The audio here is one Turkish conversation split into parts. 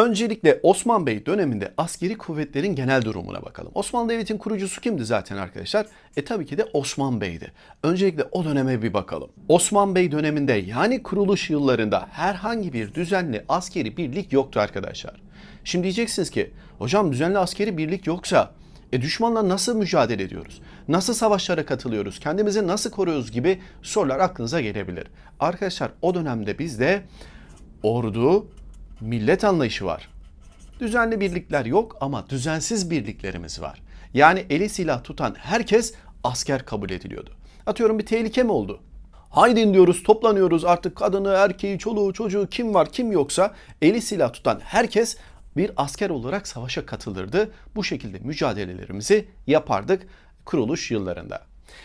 Öncelikle Osman Bey döneminde askeri kuvvetlerin genel durumuna bakalım. Osmanlı Devleti'nin kurucusu kimdi zaten arkadaşlar? E tabii ki de Osman Bey'di. Öncelikle o döneme bir bakalım. Osman Bey döneminde yani kuruluş yıllarında herhangi bir düzenli askeri birlik yoktu arkadaşlar. Şimdi diyeceksiniz ki hocam düzenli askeri birlik yoksa e düşmanla nasıl mücadele ediyoruz? Nasıl savaşlara katılıyoruz? Kendimizi nasıl koruyoruz gibi sorular aklınıza gelebilir. Arkadaşlar o dönemde bizde ordu, millet anlayışı var. Düzenli birlikler yok ama düzensiz birliklerimiz var. Yani eli silah tutan herkes asker kabul ediliyordu. Atıyorum bir tehlike mi oldu? Haydin diyoruz toplanıyoruz artık kadını, erkeği, çoluğu, çocuğu kim var kim yoksa eli silah tutan herkes bir asker olarak savaşa katılırdı. Bu şekilde mücadelelerimizi yapardık kuruluş yıllarında.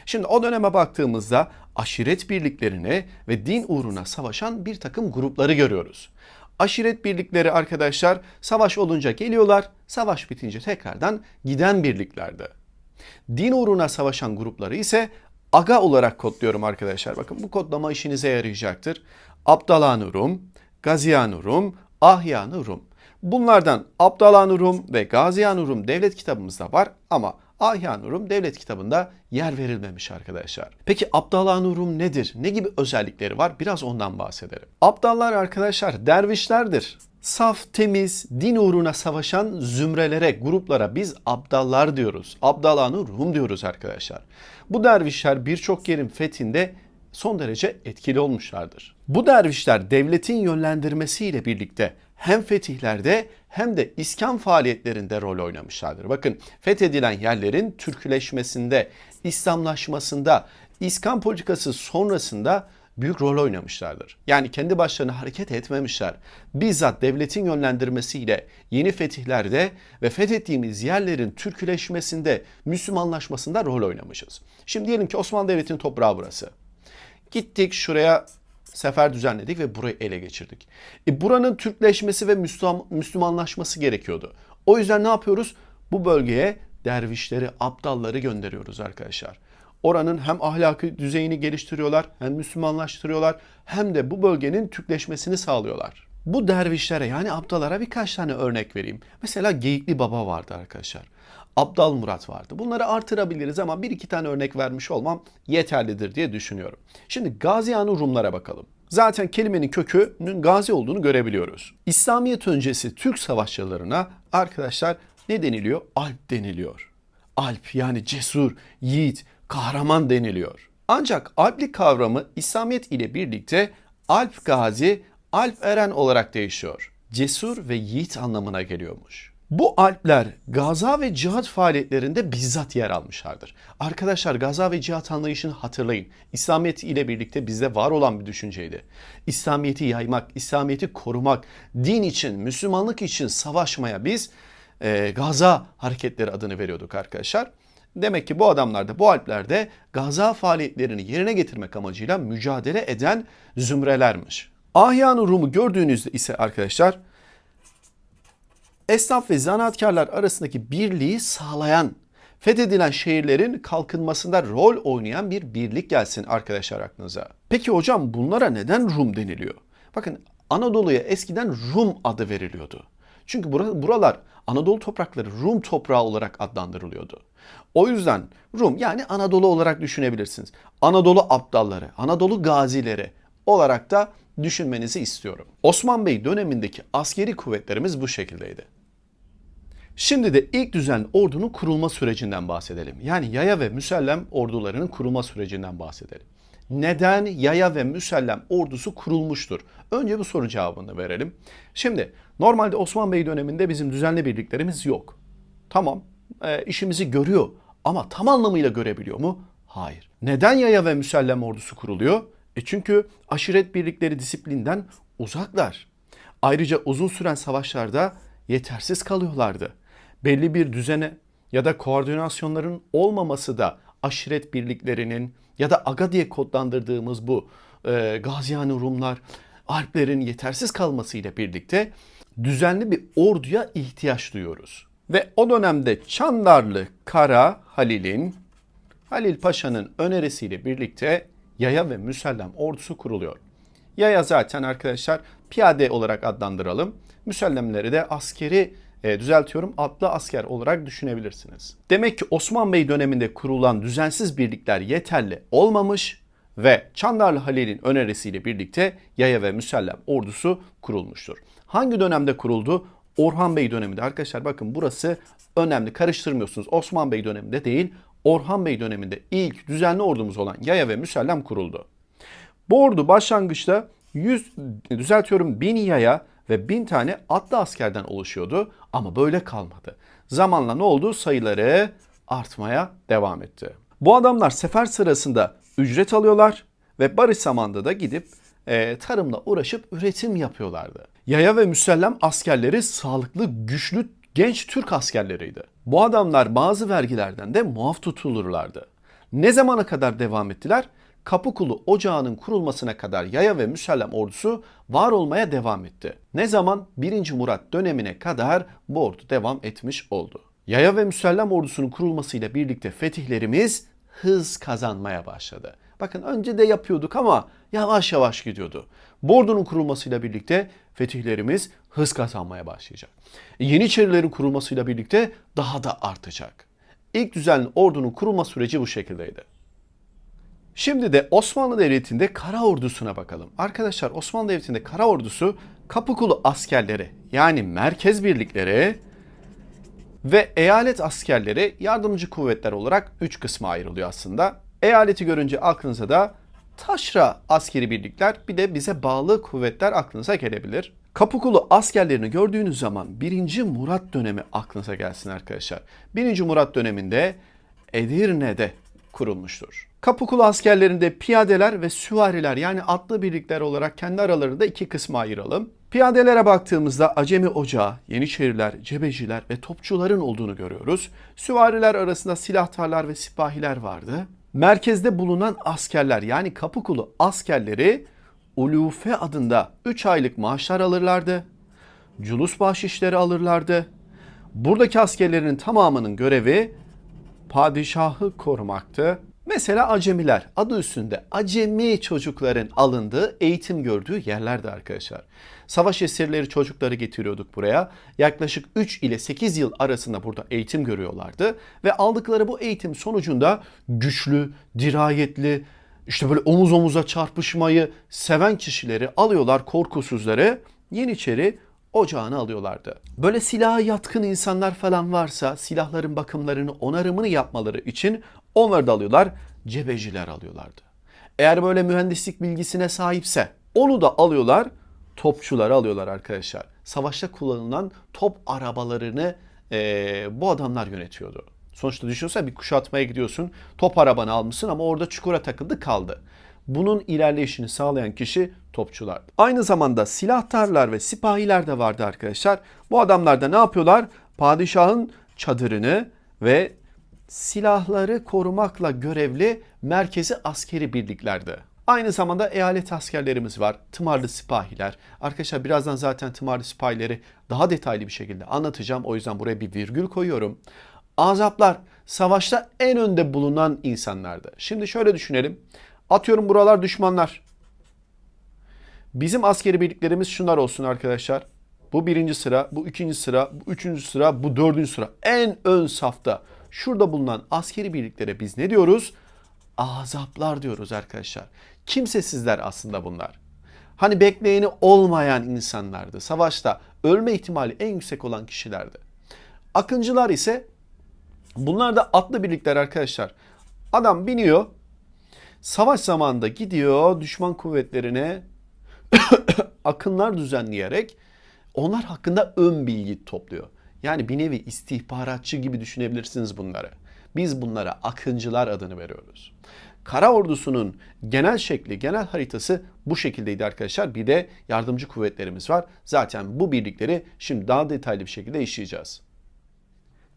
Şimdi o döneme baktığımızda aşiret birliklerini ve din uğruna savaşan bir takım grupları görüyoruz. Aşiret birlikleri arkadaşlar savaş olunca geliyorlar, savaş bitince tekrardan giden birliklerdi. Din uğruna savaşan grupları ise aga olarak kodluyorum arkadaşlar. Bakın bu kodlama işinize yarayacaktır. Abdalan Rum, Gaziyan Rum, Ahyan Rum. Bunlardan Abdalan Rum ve Gaziyan Rum devlet kitabımızda var ama Ahyan Rum devlet kitabında yer verilmemiş arkadaşlar. Peki Abdalan Rum nedir? Ne gibi özellikleri var? Biraz ondan bahsedelim. Abdallar arkadaşlar dervişlerdir. Saf, temiz, din uğruna savaşan zümrelere, gruplara biz abdallar diyoruz. Abdalanı Rum diyoruz arkadaşlar. Bu dervişler birçok yerin fethinde son derece etkili olmuşlardır. Bu dervişler devletin yönlendirmesiyle birlikte hem fetihlerde hem de iskan faaliyetlerinde rol oynamışlardır. Bakın fethedilen yerlerin Türküleşmesinde, İslamlaşmasında, iskan politikası sonrasında büyük rol oynamışlardır. Yani kendi başlarına hareket etmemişler. Bizzat devletin yönlendirmesiyle yeni fetihlerde ve fethettiğimiz yerlerin Türküleşmesinde, Müslümanlaşmasında rol oynamışız. Şimdi diyelim ki Osmanlı Devleti'nin toprağı burası. Gittik şuraya sefer düzenledik ve burayı ele geçirdik. E buranın Türkleşmesi ve Müslüman, Müslümanlaşması gerekiyordu. O yüzden ne yapıyoruz? Bu bölgeye dervişleri, abdalları gönderiyoruz arkadaşlar. Oranın hem ahlaki düzeyini geliştiriyorlar, hem Müslümanlaştırıyorlar, hem de bu bölgenin Türkleşmesini sağlıyorlar. Bu dervişlere yani abdalara birkaç tane örnek vereyim. Mesela Geyikli Baba vardı arkadaşlar. Abdal Murat vardı. Bunları artırabiliriz ama bir iki tane örnek vermiş olmam yeterlidir diye düşünüyorum. Şimdi Gaziyanı Rumlara bakalım. Zaten kelimenin kökünün gazi olduğunu görebiliyoruz. İslamiyet öncesi Türk savaşçılarına arkadaşlar ne deniliyor? Alp deniliyor. Alp yani cesur, yiğit, kahraman deniliyor. Ancak alplik kavramı İslamiyet ile birlikte alp gazi, alp eren olarak değişiyor. Cesur ve yiğit anlamına geliyormuş. Bu alpler gaza ve cihat faaliyetlerinde bizzat yer almışlardır. Arkadaşlar gaza ve cihat anlayışını hatırlayın. İslamiyet ile birlikte bizde var olan bir düşünceydi. İslamiyeti yaymak, İslamiyeti korumak, din için, Müslümanlık için savaşmaya biz e, gaza hareketleri adını veriyorduk arkadaşlar. Demek ki bu adamlar da bu alplerde gaza faaliyetlerini yerine getirmek amacıyla mücadele eden zümrelermiş. Ahyan Rum'u gördüğünüzde ise arkadaşlar esnaf ve zanaatkarlar arasındaki birliği sağlayan, fethedilen şehirlerin kalkınmasında rol oynayan bir birlik gelsin arkadaşlar aklınıza. Peki hocam bunlara neden Rum deniliyor? Bakın Anadolu'ya eskiden Rum adı veriliyordu. Çünkü buralar Anadolu toprakları Rum toprağı olarak adlandırılıyordu. O yüzden Rum yani Anadolu olarak düşünebilirsiniz. Anadolu abdalları, Anadolu gazileri olarak da düşünmenizi istiyorum. Osman Bey dönemindeki askeri kuvvetlerimiz bu şekildeydi. Şimdi de ilk düzen ordunun kurulma sürecinden bahsedelim. Yani yaya ve müsellem ordularının kurulma sürecinden bahsedelim. Neden yaya ve müsellem ordusu kurulmuştur? Önce bu soru cevabını verelim. Şimdi normalde Osman Bey döneminde bizim düzenli birliklerimiz yok. Tamam e, işimizi görüyor ama tam anlamıyla görebiliyor mu? Hayır. Neden yaya ve müsellem ordusu kuruluyor? E çünkü aşiret birlikleri disiplinden uzaklar. Ayrıca uzun süren savaşlarda yetersiz kalıyorlardı. Belli bir düzene ya da koordinasyonların olmaması da aşiret birliklerinin ya da aga diye kodlandırdığımız bu e, Gaziyani Rumlar, Alplerin yetersiz kalmasıyla birlikte düzenli bir orduya ihtiyaç duyuyoruz. Ve o dönemde Çandarlı Kara Halil'in Halil Paşa'nın önerisiyle birlikte yaya ve müsellem ordusu kuruluyor. Yaya zaten arkadaşlar piyade olarak adlandıralım. Müsellemleri de askeri e, düzeltiyorum atlı asker olarak düşünebilirsiniz. Demek ki Osman Bey döneminde kurulan düzensiz birlikler yeterli olmamış ve Çandarlı Halil'in önerisiyle birlikte yaya ve müsellem ordusu kurulmuştur. Hangi dönemde kuruldu? Orhan Bey döneminde. Arkadaşlar bakın burası önemli karıştırmıyorsunuz. Osman Bey döneminde değil Orhan Bey döneminde ilk düzenli ordumuz olan yaya ve müsellem kuruldu. Bu ordu başlangıçta 100 düzeltiyorum 1000 yaya ve 1000 tane atlı askerden oluşuyordu ama böyle kalmadı. Zamanla ne oldu? Sayıları artmaya devam etti. Bu adamlar sefer sırasında ücret alıyorlar ve barış zamanında da gidip e, tarımla uğraşıp üretim yapıyorlardı. Yaya ve müsellem askerleri sağlıklı, güçlü, genç Türk askerleriydi. Bu adamlar bazı vergilerden de muaf tutulurlardı. Ne zamana kadar devam ettiler? Kapıkulu Ocağı'nın kurulmasına kadar yaya ve müsellem ordusu var olmaya devam etti. Ne zaman? 1. Murat dönemine kadar bu ordu devam etmiş oldu. Yaya ve müsellem ordusunun kurulmasıyla birlikte fetihlerimiz hız kazanmaya başladı. Bakın önce de yapıyorduk ama yavaş yavaş gidiyordu. Bu ordunun kurulmasıyla birlikte fetihlerimiz hız kazanmaya başlayacak. Yeniçerilerin kurulmasıyla birlikte daha da artacak. İlk düzenli ordunun kurulma süreci bu şekildeydi. Şimdi de Osmanlı Devleti'nde kara ordusuna bakalım. Arkadaşlar Osmanlı Devleti'nde kara ordusu Kapıkulu askerleri yani merkez birlikleri ve eyalet askerleri yardımcı kuvvetler olarak 3 kısma ayrılıyor aslında. Eyaleti görünce aklınıza da taşra askeri birlikler bir de bize bağlı kuvvetler aklınıza gelebilir. Kapıkulu askerlerini gördüğünüz zaman 1. Murat dönemi aklınıza gelsin arkadaşlar. 1. Murat döneminde Edirne'de kurulmuştur. Kapıkulu askerlerinde piyadeler ve süvariler yani atlı birlikler olarak kendi aralarında iki kısma ayıralım. Piyadelere baktığımızda Acemi Ocağı, Yeniçeriler, Cebeciler ve Topçuların olduğunu görüyoruz. Süvariler arasında silahtarlar ve sipahiler vardı. Merkezde bulunan askerler yani Kapıkulu askerleri Ulufe adında 3 aylık maaşlar alırlardı. Culus bahşişleri alırlardı. Buradaki askerlerin tamamının görevi padişahı korumaktı. Mesela acemiler adı üstünde acemi çocukların alındığı eğitim gördüğü yerlerdi arkadaşlar. Savaş esirleri çocukları getiriyorduk buraya. Yaklaşık 3 ile 8 yıl arasında burada eğitim görüyorlardı. Ve aldıkları bu eğitim sonucunda güçlü, dirayetli, işte böyle omuz omuza çarpışmayı seven kişileri alıyorlar korkusuzları Yeniçeri ocağına alıyorlardı. Böyle silaha yatkın insanlar falan varsa silahların bakımlarını, onarımını yapmaları için onları da alıyorlar. Cebeciler alıyorlardı. Eğer böyle mühendislik bilgisine sahipse onu da alıyorlar. Topçuları alıyorlar arkadaşlar. Savaşta kullanılan top arabalarını eee, bu adamlar yönetiyordu. Sonuçta düşünsene bir kuşatmaya gidiyorsun. Top arabanı almışsın ama orada çukura takıldı kaldı. Bunun ilerleyişini sağlayan kişi topçulardı. Aynı zamanda silahtarlar ve sipahiler de vardı arkadaşlar. Bu adamlar da ne yapıyorlar? Padişahın çadırını ve silahları korumakla görevli merkezi askeri birliklerdi. Aynı zamanda eyalet askerlerimiz var. Tımarlı sipahiler. Arkadaşlar birazdan zaten tımarlı sipahileri daha detaylı bir şekilde anlatacağım. O yüzden buraya bir virgül koyuyorum. Azaplar savaşta en önde bulunan insanlardı. Şimdi şöyle düşünelim. Atıyorum buralar düşmanlar. Bizim askeri birliklerimiz şunlar olsun arkadaşlar. Bu birinci sıra, bu ikinci sıra, bu üçüncü sıra, bu dördüncü sıra. En ön safta şurada bulunan askeri birliklere biz ne diyoruz? Azaplar diyoruz arkadaşlar. Kimsesizler aslında bunlar. Hani bekleyeni olmayan insanlardı. Savaşta ölme ihtimali en yüksek olan kişilerdi. Akıncılar ise bunlar da atlı birlikler arkadaşlar. Adam biniyor. Savaş zamanında gidiyor düşman kuvvetlerine akınlar düzenleyerek onlar hakkında ön bilgi topluyor. Yani bir nevi istihbaratçı gibi düşünebilirsiniz bunları. Biz bunlara akıncılar adını veriyoruz. Kara ordusunun genel şekli, genel haritası bu şekildeydi arkadaşlar. Bir de yardımcı kuvvetlerimiz var. Zaten bu birlikleri şimdi daha detaylı bir şekilde işleyeceğiz.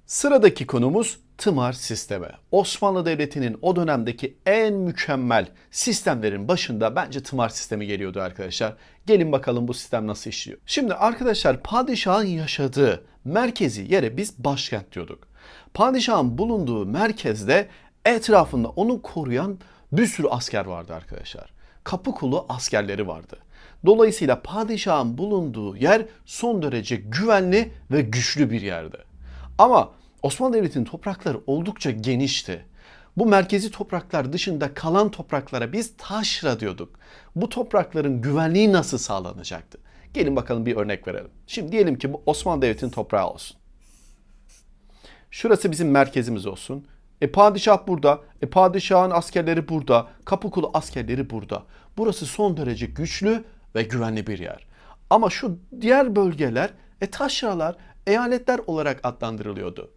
Sıradaki konumuz tımar sistemi. Osmanlı Devleti'nin o dönemdeki en mükemmel sistemlerin başında bence tımar sistemi geliyordu arkadaşlar. Gelin bakalım bu sistem nasıl işliyor. Şimdi arkadaşlar padişahın yaşadığı merkezi yere biz başkent diyorduk. Padişahın bulunduğu merkezde etrafında onu koruyan bir sürü asker vardı arkadaşlar. Kapı kulu askerleri vardı. Dolayısıyla padişahın bulunduğu yer son derece güvenli ve güçlü bir yerdi. Ama Osmanlı Devleti'nin toprakları oldukça genişti. Bu merkezi topraklar dışında kalan topraklara biz taşra diyorduk. Bu toprakların güvenliği nasıl sağlanacaktı? Gelin bakalım bir örnek verelim. Şimdi diyelim ki bu Osmanlı Devleti'nin toprağı olsun. Şurası bizim merkezimiz olsun. E padişah burada. E padişahın askerleri burada. Kapıkulu askerleri burada. Burası son derece güçlü ve güvenli bir yer. Ama şu diğer bölgeler e taşralar, eyaletler olarak adlandırılıyordu.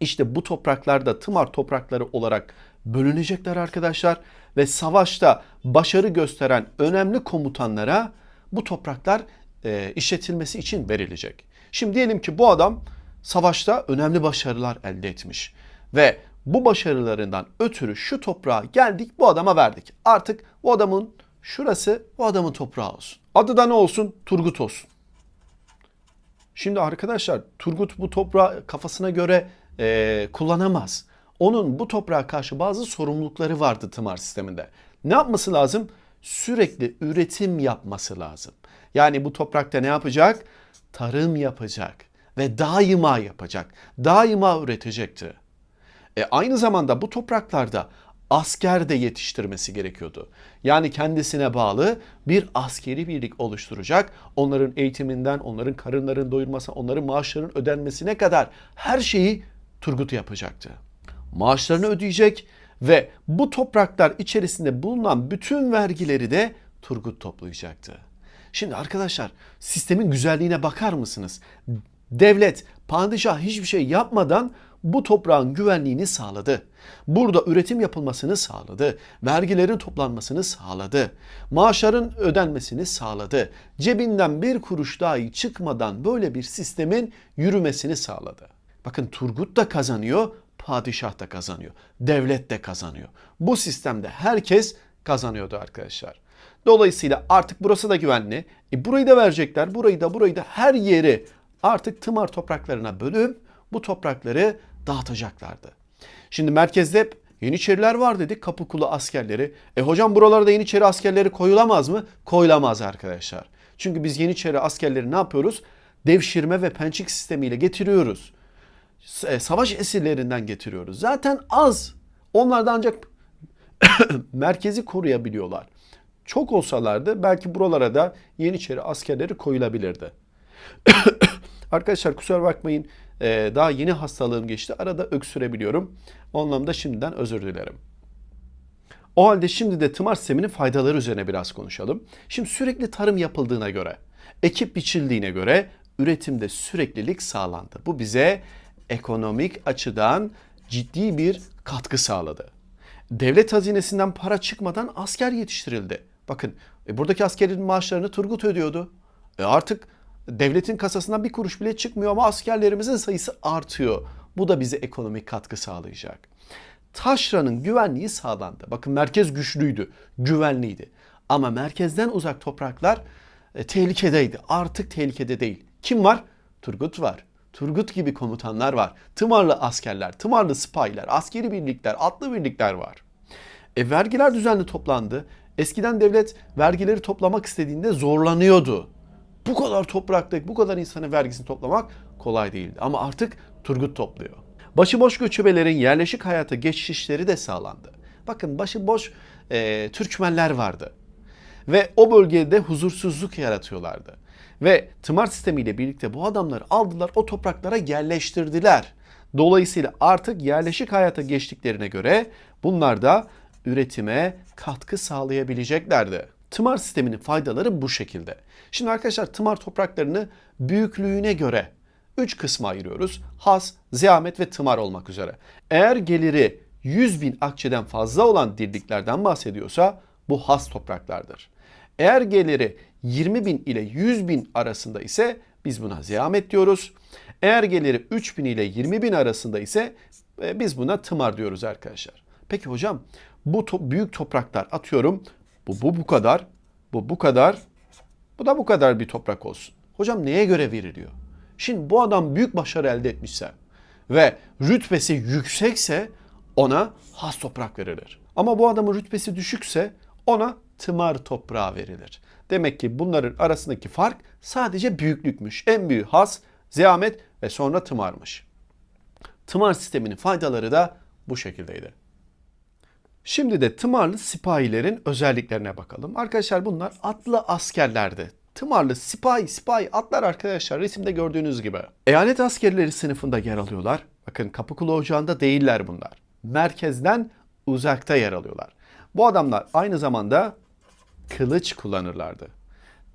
İşte bu topraklar da tımar toprakları olarak bölünecekler arkadaşlar ve savaşta başarı gösteren önemli komutanlara bu topraklar e, işletilmesi için verilecek. Şimdi diyelim ki bu adam savaşta önemli başarılar elde etmiş ve bu başarılarından ötürü şu toprağa geldik bu adama verdik. Artık bu adamın şurası bu adamın toprağı olsun. Adı da ne olsun? Turgut olsun. Şimdi arkadaşlar Turgut bu toprağı kafasına göre e, kullanamaz. Onun bu toprağa karşı bazı sorumlulukları vardı tımar sisteminde. Ne yapması lazım? Sürekli üretim yapması lazım. Yani bu toprakta ne yapacak? Tarım yapacak ve daima yapacak. Daima üretecekti. E, aynı zamanda bu topraklarda asker de yetiştirmesi gerekiyordu. Yani kendisine bağlı bir askeri birlik oluşturacak. Onların eğitiminden, onların karınlarını doyurmasına, onların maaşlarının ödenmesine kadar her şeyi Turgut yapacaktı. Maaşlarını ödeyecek ve bu topraklar içerisinde bulunan bütün vergileri de Turgut toplayacaktı. Şimdi arkadaşlar sistemin güzelliğine bakar mısınız? Devlet, padişah hiçbir şey yapmadan bu toprağın güvenliğini sağladı. Burada üretim yapılmasını sağladı. Vergilerin toplanmasını sağladı. Maaşların ödenmesini sağladı. Cebinden bir kuruş dahi çıkmadan böyle bir sistemin yürümesini sağladı. Bakın Turgut da kazanıyor, padişah da kazanıyor. Devlet de kazanıyor. Bu sistemde herkes kazanıyordu arkadaşlar. Dolayısıyla artık burası da güvenli. E burayı da verecekler. Burayı da burayı da her yeri artık tımar topraklarına bölüp bu toprakları dağıtacaklardı. Şimdi merkezde Yeniçeriler var dedik Kapıkulu askerleri. E hocam buralarda Yeniçeri askerleri koyulamaz mı? Koyulamaz arkadaşlar. Çünkü biz Yeniçeri askerleri ne yapıyoruz? Devşirme ve pençik sistemiyle getiriyoruz. E, savaş esirlerinden getiriyoruz. Zaten az. Onlar da ancak merkezi koruyabiliyorlar. Çok olsalardı belki buralara da Yeniçeri askerleri koyulabilirdi. Arkadaşlar kusura bakmayın ee, daha yeni hastalığım geçti. Arada öksürebiliyorum. O anlamda şimdiden özür dilerim. O halde şimdi de tımar sisteminin faydaları üzerine biraz konuşalım. Şimdi sürekli tarım yapıldığına göre, ekip biçildiğine göre üretimde süreklilik sağlandı. Bu bize ekonomik açıdan ciddi bir katkı sağladı. Devlet hazinesinden para çıkmadan asker yetiştirildi. Bakın e, buradaki askerin maaşlarını Turgut ödüyordu. E artık devletin kasasından bir kuruş bile çıkmıyor ama askerlerimizin sayısı artıyor. Bu da bize ekonomik katkı sağlayacak. Taşra'nın güvenliği sağlandı. Bakın merkez güçlüydü, güvenliydi. Ama merkezden uzak topraklar e, tehlikedeydi. Artık tehlikede değil. Kim var? Turgut var. Turgut gibi komutanlar var. Tımarlı askerler, tımarlı spaylar, askeri birlikler, atlı birlikler var. E, vergiler düzenli toplandı. Eskiden devlet vergileri toplamak istediğinde zorlanıyordu. Bu kadar toprakta, bu kadar insanın vergisini toplamak kolay değildi. Ama artık Turgut topluyor. Başıboş göçebelerin yerleşik hayata geçişleri de sağlandı. Bakın başıboş e, Türkmenler vardı. Ve o bölgede huzursuzluk yaratıyorlardı. Ve tımar sistemiyle birlikte bu adamları aldılar o topraklara yerleştirdiler. Dolayısıyla artık yerleşik hayata geçtiklerine göre bunlar da üretime katkı sağlayabileceklerdi. Tımar sisteminin faydaları bu şekilde. Şimdi arkadaşlar tımar topraklarını büyüklüğüne göre 3 kısma ayırıyoruz. Has, ziyamet ve tımar olmak üzere. Eğer geliri 100 bin akçeden fazla olan dirliklerden bahsediyorsa bu has topraklardır. Eğer geliri 20 bin ile 100 bin arasında ise biz buna ziyamet diyoruz. Eğer geliri 3 bin ile 20 bin arasında ise e, biz buna tımar diyoruz arkadaşlar. Peki hocam bu to büyük topraklar atıyorum bu, bu bu kadar, bu bu kadar, bu da bu kadar bir toprak olsun. Hocam neye göre veriliyor? Şimdi bu adam büyük başarı elde etmişse ve rütbesi yüksekse ona has toprak verilir. Ama bu adamın rütbesi düşükse ona tımar toprağı verilir. Demek ki bunların arasındaki fark sadece büyüklükmüş. En büyük has, ziyamet ve sonra tımarmış. Tımar sisteminin faydaları da bu şekildeydi. Şimdi de tımarlı sipahilerin özelliklerine bakalım. Arkadaşlar bunlar atlı askerlerdi. Tımarlı sipahi, sipahi atlar arkadaşlar resimde gördüğünüz gibi. Eyalet askerleri sınıfında yer alıyorlar. Bakın Kapıkulu Ocağı'nda değiller bunlar. Merkezden uzakta yer alıyorlar. Bu adamlar aynı zamanda kılıç kullanırlardı.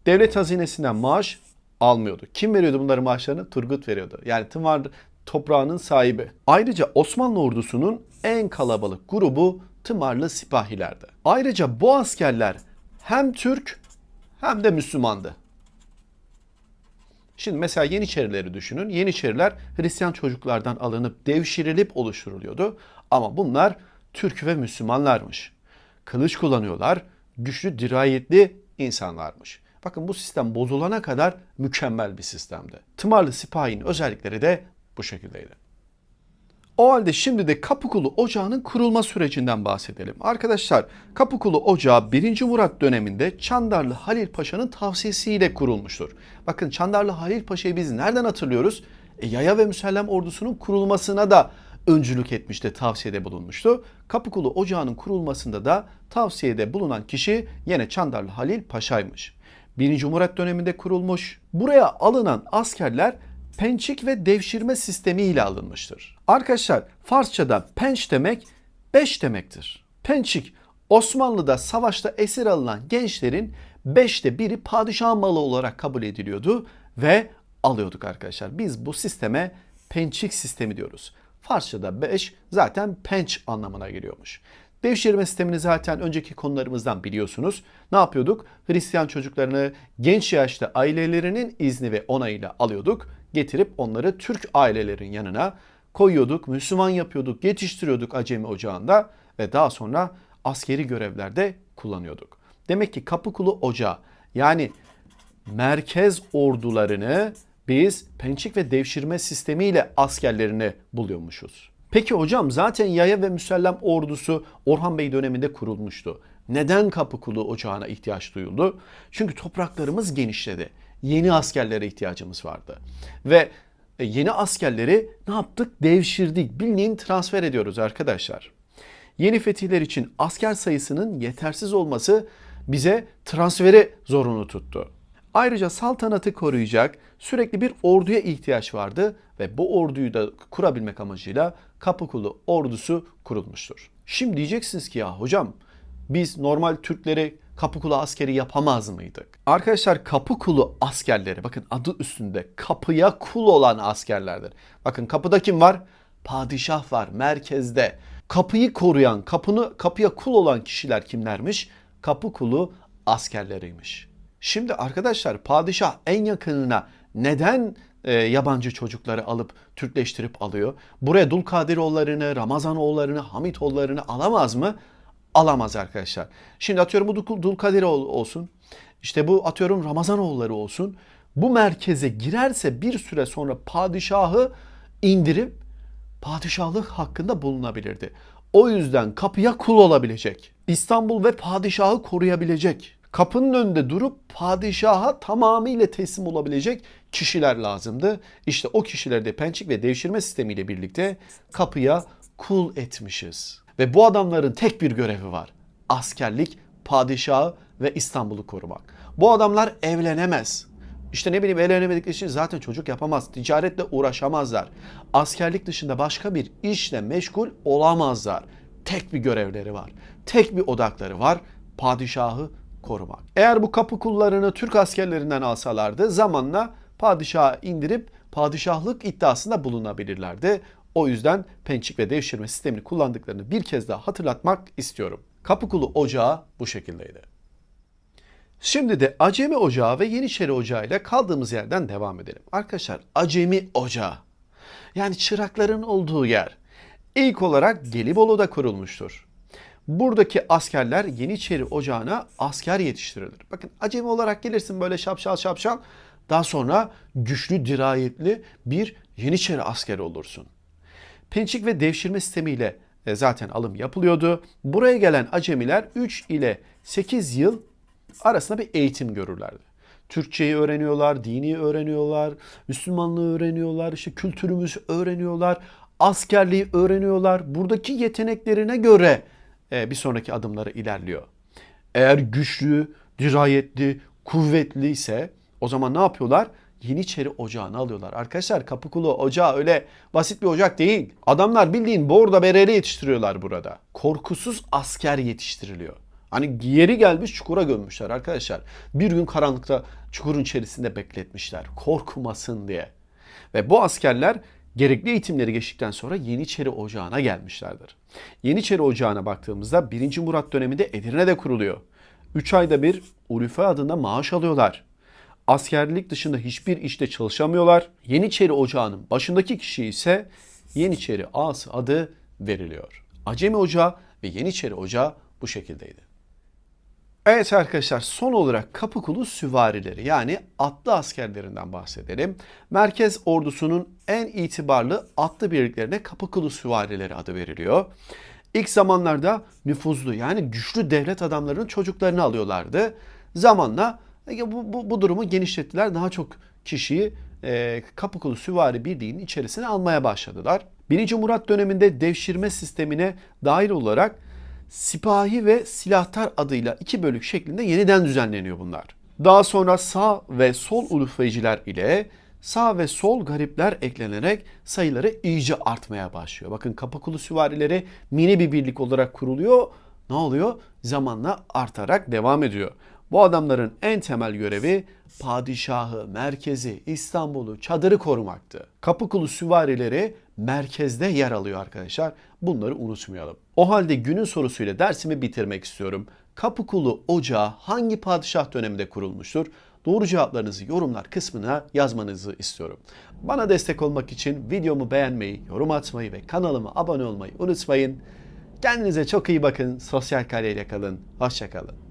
Devlet hazinesinden maaş almıyordu. Kim veriyordu bunların maaşlarını? Turgut veriyordu. Yani tımar toprağının sahibi. Ayrıca Osmanlı ordusunun en kalabalık grubu tımarlı sipahilerdi. Ayrıca bu askerler hem Türk hem de Müslümandı. Şimdi mesela Yeniçerileri düşünün. Yeniçeriler Hristiyan çocuklardan alınıp devşirilip oluşturuluyordu. Ama bunlar Türk ve Müslümanlarmış. Kılıç kullanıyorlar, güçlü, dirayetli insanlarmış. Bakın bu sistem bozulana kadar mükemmel bir sistemdi. Tımarlı sipahinin özellikleri de bu şekildeydi. O halde şimdi de Kapıkulu Ocağı'nın kurulma sürecinden bahsedelim. Arkadaşlar Kapıkulu Ocağı 1. Murat döneminde Çandarlı Halil Paşa'nın tavsiyesiyle kurulmuştur. Bakın Çandarlı Halil Paşa'yı biz nereden hatırlıyoruz? E, Yaya ve Müsellem ordusunun kurulmasına da öncülük etmişti, tavsiyede bulunmuştu. Kapıkulu Ocağı'nın kurulmasında da tavsiyede bulunan kişi yine Çandarlı Halil Paşa'ymış. 1. Murat döneminde kurulmuş. Buraya alınan askerler pençik ve devşirme sistemi ile alınmıştır. Arkadaşlar Farsçada penç demek 5 demektir. Pençik Osmanlı'da savaşta esir alınan gençlerin beşte biri padişah malı olarak kabul ediliyordu ve alıyorduk arkadaşlar. Biz bu sisteme pençik sistemi diyoruz. Farsçada 5 zaten penç anlamına geliyormuş. Devşirme sistemini zaten önceki konularımızdan biliyorsunuz. Ne yapıyorduk? Hristiyan çocuklarını genç yaşta ailelerinin izni ve onayıyla alıyorduk. Getirip onları Türk ailelerin yanına koyuyorduk, Müslüman yapıyorduk, yetiştiriyorduk Acemi Ocağı'nda ve daha sonra askeri görevlerde kullanıyorduk. Demek ki Kapıkulu Ocağı yani merkez ordularını biz pençik ve devşirme sistemiyle askerlerini buluyormuşuz. Peki hocam zaten yaya ve müsellem ordusu Orhan Bey döneminde kurulmuştu. Neden Kapıkulu Ocağı'na ihtiyaç duyuldu? Çünkü topraklarımız genişledi. Yeni askerlere ihtiyacımız vardı. Ve e, yeni askerleri ne yaptık? Devşirdik. Bildiğin transfer ediyoruz arkadaşlar. Yeni fetihler için asker sayısının yetersiz olması bize transferi zorunlu tuttu. Ayrıca saltanatı koruyacak sürekli bir orduya ihtiyaç vardı ve bu orduyu da kurabilmek amacıyla Kapıkulu ordusu kurulmuştur. Şimdi diyeceksiniz ki ya hocam biz normal Türkleri Kapıkulu askeri yapamaz mıydık? Arkadaşlar Kapıkulu askerleri bakın adı üstünde kapıya kul olan askerlerdir. Bakın kapıda kim var? Padişah var merkezde. Kapıyı koruyan, kapını kapıya kul olan kişiler kimlermiş? Kapı askerleriymiş. Şimdi arkadaşlar padişah en yakınına neden e, yabancı çocukları alıp Türkleştirip alıyor? Buraya Dulkadiroğullarını, Ramazanoğullarını, Hamitoğullarını alamaz mı? Alamaz arkadaşlar. Şimdi atıyorum bu Dulkadiroğlu olsun. İşte bu atıyorum Ramazanoğulları olsun. Bu merkeze girerse bir süre sonra padişahı indirip padişahlık hakkında bulunabilirdi. O yüzden kapıya kul olabilecek. İstanbul ve padişahı koruyabilecek kapının önünde durup padişaha tamamıyla teslim olabilecek kişiler lazımdı. İşte o kişileri de pençik ve devşirme sistemiyle birlikte kapıya kul etmişiz. Ve bu adamların tek bir görevi var. Askerlik, padişahı ve İstanbul'u korumak. Bu adamlar evlenemez. İşte ne bileyim evlenemedikleri için zaten çocuk yapamaz. Ticaretle uğraşamazlar. Askerlik dışında başka bir işle meşgul olamazlar. Tek bir görevleri var. Tek bir odakları var. Padişahı korumak. Eğer bu kapı kullarını Türk askerlerinden alsalardı zamanla padişaha indirip padişahlık iddiasında bulunabilirlerdi. O yüzden pençik ve devşirme sistemini kullandıklarını bir kez daha hatırlatmak istiyorum. Kapıkulu Ocağı bu şekildeydi. Şimdi de Acemi Ocağı ve Yeniçeri Ocağı ile kaldığımız yerden devam edelim. Arkadaşlar Acemi Ocağı yani çırakların olduğu yer ilk olarak Gelibolu'da kurulmuştur. Buradaki askerler Yeniçeri Ocağı'na asker yetiştirilir. Bakın acemi olarak gelirsin böyle şapşal şapşal. Daha sonra güçlü, dirayetli bir Yeniçeri askeri olursun. Pençik ve devşirme sistemiyle e, zaten alım yapılıyordu. Buraya gelen acemiler 3 ile 8 yıl arasında bir eğitim görürlerdi. Türkçeyi öğreniyorlar, dini öğreniyorlar, Müslümanlığı öğreniyorlar, işte kültürümüzü öğreniyorlar, askerliği öğreniyorlar. Buradaki yeteneklerine göre bir sonraki adımları ilerliyor. Eğer güçlü, dirayetli, kuvvetli ise o zaman ne yapıyorlar? Yeniçeri ocağını alıyorlar. Arkadaşlar Kapıkulu ocağı öyle basit bir ocak değil. Adamlar bildiğin borda bereli yetiştiriyorlar burada. Korkusuz asker yetiştiriliyor. Hani yeri gelmiş çukura gömmüşler arkadaşlar. Bir gün karanlıkta çukurun içerisinde bekletmişler. Korkmasın diye. Ve bu askerler gerekli eğitimleri geçtikten sonra Yeniçeri Ocağı'na gelmişlerdir. Yeniçeri Ocağı'na baktığımızda 1. Murat döneminde Edirne'de kuruluyor. 3 ayda bir Ulufe adında maaş alıyorlar. Askerlik dışında hiçbir işte çalışamıyorlar. Yeniçeri Ocağı'nın başındaki kişi ise Yeniçeri Ağası adı veriliyor. Acemi Ocağı ve Yeniçeri Ocağı bu şekildeydi. Evet arkadaşlar son olarak Kapıkulu süvarileri yani atlı askerlerinden bahsedelim. Merkez ordusunun en itibarlı atlı birliklerine Kapıkulu süvarileri adı veriliyor. İlk zamanlarda nüfuzlu yani güçlü devlet adamlarının çocuklarını alıyorlardı. Zamanla e, bu, bu, bu durumu genişlettiler. Daha çok kişiyi e, Kapıkulu Süvari Birliği'nin içerisine almaya başladılar. 1. Murat döneminde devşirme sistemine dahil olarak sipahi ve silahtar adıyla iki bölük şeklinde yeniden düzenleniyor bunlar. Daha sonra sağ ve sol ulufeyciler ile sağ ve sol garipler eklenerek sayıları iyice artmaya başlıyor. Bakın Kapakulu süvarileri mini bir birlik olarak kuruluyor. Ne oluyor? Zamanla artarak devam ediyor. Bu adamların en temel görevi padişahı, merkezi, İstanbul'u, çadırı korumaktı. Kapıkulu süvarileri merkezde yer alıyor arkadaşlar. Bunları unutmayalım. O halde günün sorusuyla dersimi bitirmek istiyorum. Kapıkulu Ocağı hangi padişah döneminde kurulmuştur? Doğru cevaplarınızı yorumlar kısmına yazmanızı istiyorum. Bana destek olmak için videomu beğenmeyi, yorum atmayı ve kanalıma abone olmayı unutmayın. Kendinize çok iyi bakın. Sosyal kariyle kalın. Hoşçakalın.